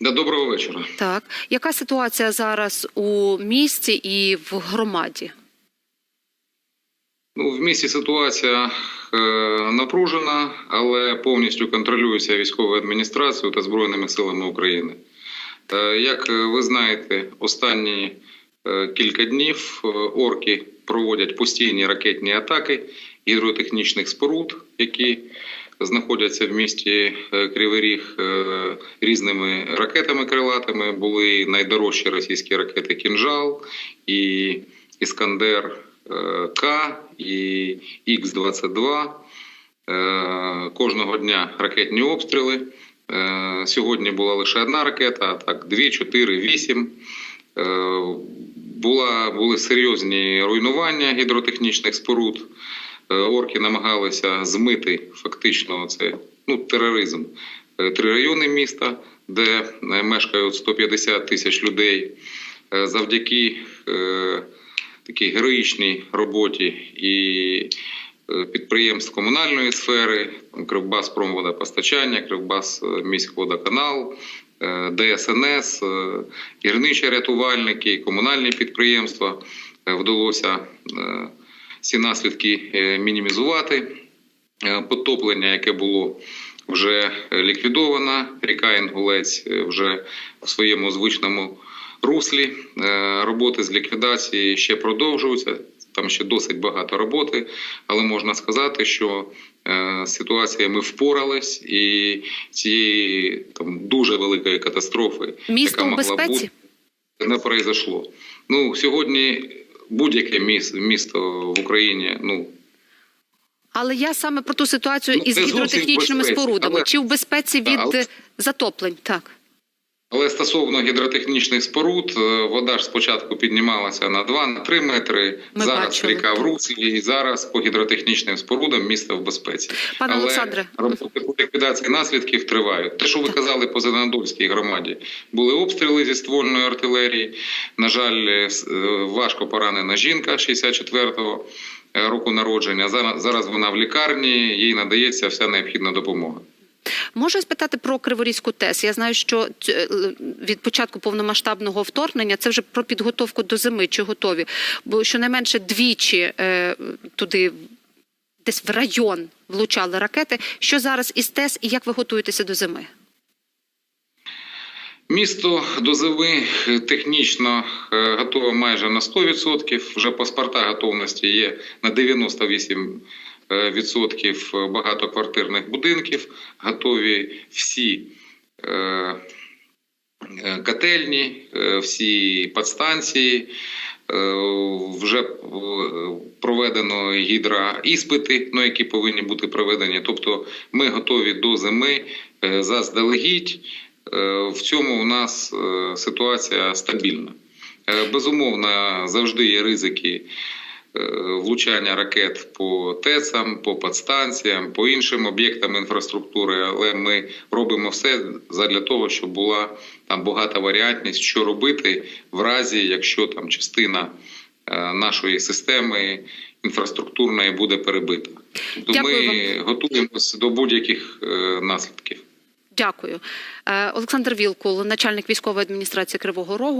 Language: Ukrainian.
Да, доброго вечора. Так, яка ситуація зараз у місті і в громаді? Ну, в місті ситуація е, напружена, але повністю контролюється військовою адміністрацією та Збройними силами України. Е, як ви знаєте, останні е, кілька днів е, орки проводять постійні ракетні атаки гідротехнічних споруд, які знаходяться в місті е, Кривий Ріг е, різними ракетами крилатими. Були найдорожчі російські ракети Кінжал і Іскандер е, К і Х-22. Е, Кожного дня ракетні обстріли. Сьогодні була лише одна ракета, так 2, 4, 8. Е, Була, були серйозні руйнування гідротехнічних споруд. Е, Орки намагалися змити фактично це ну, тероризм. Е, Три райони міста, де е, мешкають 150 тисяч людей. Завдяки такій героїчній роботі і підприємств комунальної сфери, Кривбас промводопостачання, Кривбас міськводоканал, ДСНС, гірничі рятувальники, комунальні підприємства вдалося ці наслідки е, мінімізувати. Е, Потоплення, яке було вже ліквідовано, ріка Інгулець е, вже в своєму звичному руслі. Роботи з ліквідації ще продовжуються. Там ще досить багато роботи, але можна сказати, що з ситуацією ми впорались, і цієї там дуже великої катастрофи, Місто яка могла безпеці? бути, не произошло. Ну сьогодні будь-яке місто, місто в Україні, ну Але я саме про ту ситуацію Ну, із гідротехнічними безпеці, спорудами. але- Чи в безпеці від але- затоплень? Так. Але стосовно гідротехнічних споруд, е, вода ж спочатку піднімалася на 2-3 метри. Ми зараз бачили, ріка в так. руслі, і зараз по гідротехнічним спорудам місто в безпеці. Пане Але Олександре. роботи по ліквідації наслідків тривають. Те, що ви казали по Зеленодольській громаді, були обстріли зі ствольної артилерії. На жаль, е, е, важко поранена жінка 64-го е, року народження. Зараз вона в лікарні, їй надається вся необхідна допомога. Можу спитати про Криворізьку ТЕС. Я знаю, що е, від початку повномасштабного вторгнення це вже про підготовку до зими. Чи готові? Бо щонайменше двічі е, туди. Десь в район влучали ракети. Що зараз із ТЕС і як ви готуєтеся до зими? Місто до зими е, технічно е, готове майже на 100%. Вже паспорта готовності є на 98% е, відсотків багатоквартирних будинків. Готові всі е, е, котельні, е, всі підстанції. Е, Вже е, проведено гідроіспити, ну, які повинні бути проведені. Тобто ми готові до зими е, заздалегідь. Е, В цьому у нас е, ситуація стабільна. Е, Безумовно, завжди є ризики е, влучання ракет по ТЕЦам, по подстанціям, по іншим об'єктам інфраструктури, але ми робимо все для того, щоб була там багата варіантність, що робити в разі, якщо там частина е, нашої системи інфраструктурної буде перебита. Тобто Дякую ми готуємося до будь-яких е, наслідків. Дякую, Е, Олександр Вілкул, начальник військової адміністрації Кривого Рогу.